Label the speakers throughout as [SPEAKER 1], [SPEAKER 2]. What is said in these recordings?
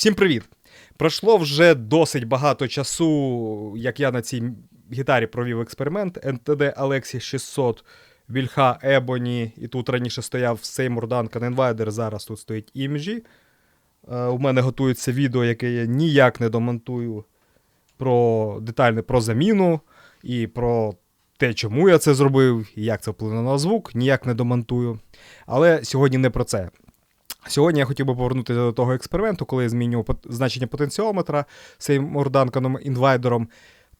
[SPEAKER 1] Всім привіт! Пройшло вже досить багато часу, як я на цій гітарі провів експеримент NTD Alexis 600, Вільха Ebony, і тут раніше стояв Seymour Duncan Invader, зараз тут стоїть EMG. Е, У мене готується відео, яке я ніяк не домонтую про детальне про заміну і про те, чому я це зробив, і як це вплине на звук, ніяк не домонтую. Але сьогодні не про це. Сьогодні я хотів би повернутися до того експерименту, коли я змінював значення потенціометра цим Данканом інвайдером,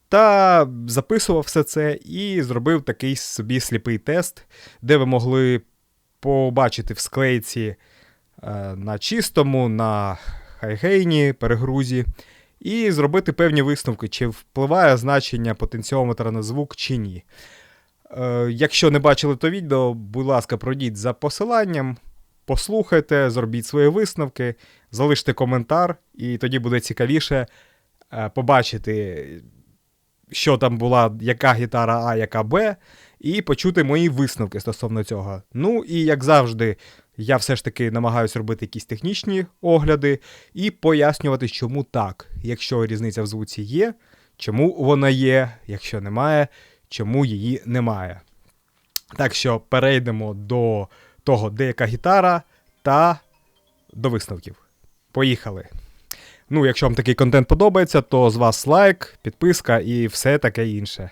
[SPEAKER 1] та записував все це і зробив такий собі сліпий тест, де ви могли побачити в склейці е, на чистому, на хайгейні, перегрузі, і зробити певні висновки, чи впливає значення потенціометра на звук чи ні. Е, якщо не бачили то відео, будь ласка, пройдіть за посиланням, послухайте, зробіть свої висновки, залиште коментар, і тоді буде цікавіше е, побачити, що там була, яка гітара А, яка Б, і почути мої висновки стосовно цього. Ну і як завжди, я все ж таки намагаюся робити якісь технічні огляди і пояснювати, чому так, якщо різниця в звуці є, чому вона є, якщо немає, чому її немає. Так що перейдемо до того, де яка гітара, та до висновків. Поїхали. Ну, якщо вам такий контент подобається, то з вас лайк, підписка і все таке інше.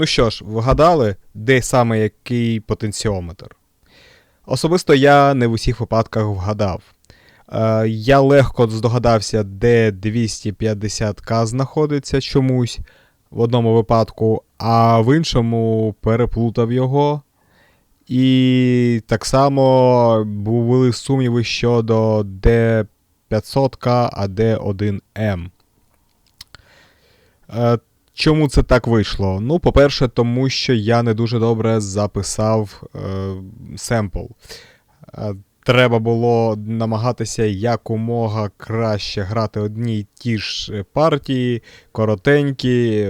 [SPEAKER 1] Ну що ж, вгадали, де саме який потенціометр? Особисто я не в усіх випадках вгадав. Е, я легко здогадався, де 250к знаходиться чомусь в одному випадку, а в іншому переплутав його. І так само були сумніви щодо D500К, а D1M. Е, Чому це так вийшло? Ну, по-перше, тому що я не дуже добре записав е, семпл. Е, треба було намагатися якомога краще грати одні й ті ж партії, коротенькі,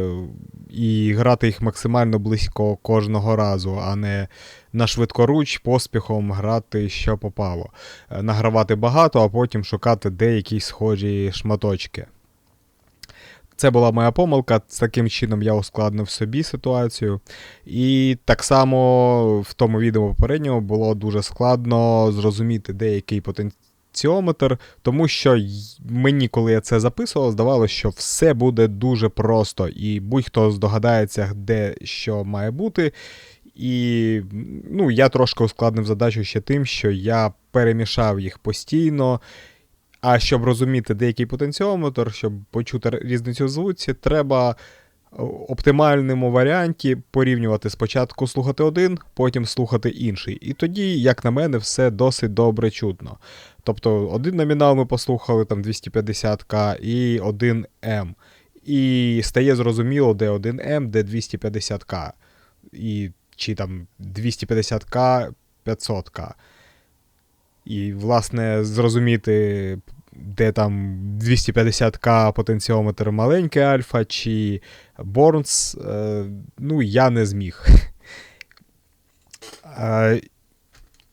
[SPEAKER 1] і грати їх максимально близько кожного разу, а не на швидкоруч поспіхом грати, що попало. Е, Награвати багато, а потім шукати деякі схожі шматочки. Це була моя помилка. З таким чином я ускладнив собі ситуацію. І так само в тому відео попередньому було дуже складно зрозуміти деякий потенціометр, тому що мені, коли я це записував, здавалося, що все буде дуже просто, і будь-хто здогадається, де що має бути. І ну, я трошки ускладнив задачу ще тим, що я перемішав їх постійно. А щоб розуміти деякий потенціометр, щоб почути різницю в звуці, треба в оптимальному варіанті порівнювати спочатку слухати один, потім слухати інший. І тоді, як на мене, все досить добре чутно. Тобто один номінал ми послухали там 250к і 1М. І стає зрозуміло, де 1М, де 250к. І чи там 250к, 500к. І, власне, зрозуміти, де там 250к потенціометр маленький альфа чи Борнс, е, ну, я не зміг.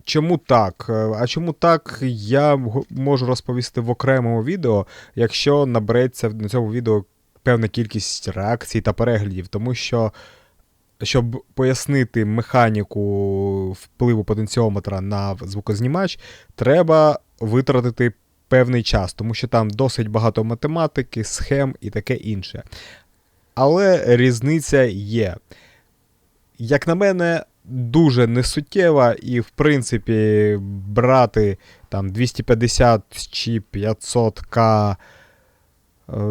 [SPEAKER 1] Чому так? Е, А чому так, я можу розповісти в окремому відео, якщо набереться на цьому відео певна кількість реакцій та переглядів, тому що щоб пояснити механіку впливу потенціометра на звукознімач, треба витратити певний час, тому що там досить багато математики, схем і таке інше. Але різниця є. Як на мене, дуже несуттєва, і, в принципі, брати там 250 чи 500к е,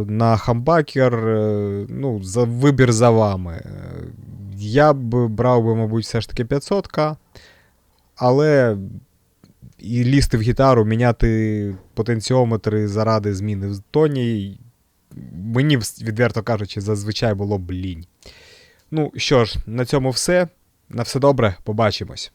[SPEAKER 1] на хамбакер, е, ну, за вибір за вами. Я б брав би, мабуть, все ж таки 500к, але і лізти в гітару, міняти потенціометри заради зміни в тоні. Мені, відверто кажучи, зазвичай було б лінь. Ну що ж, на цьому все. На все добре, побачимось.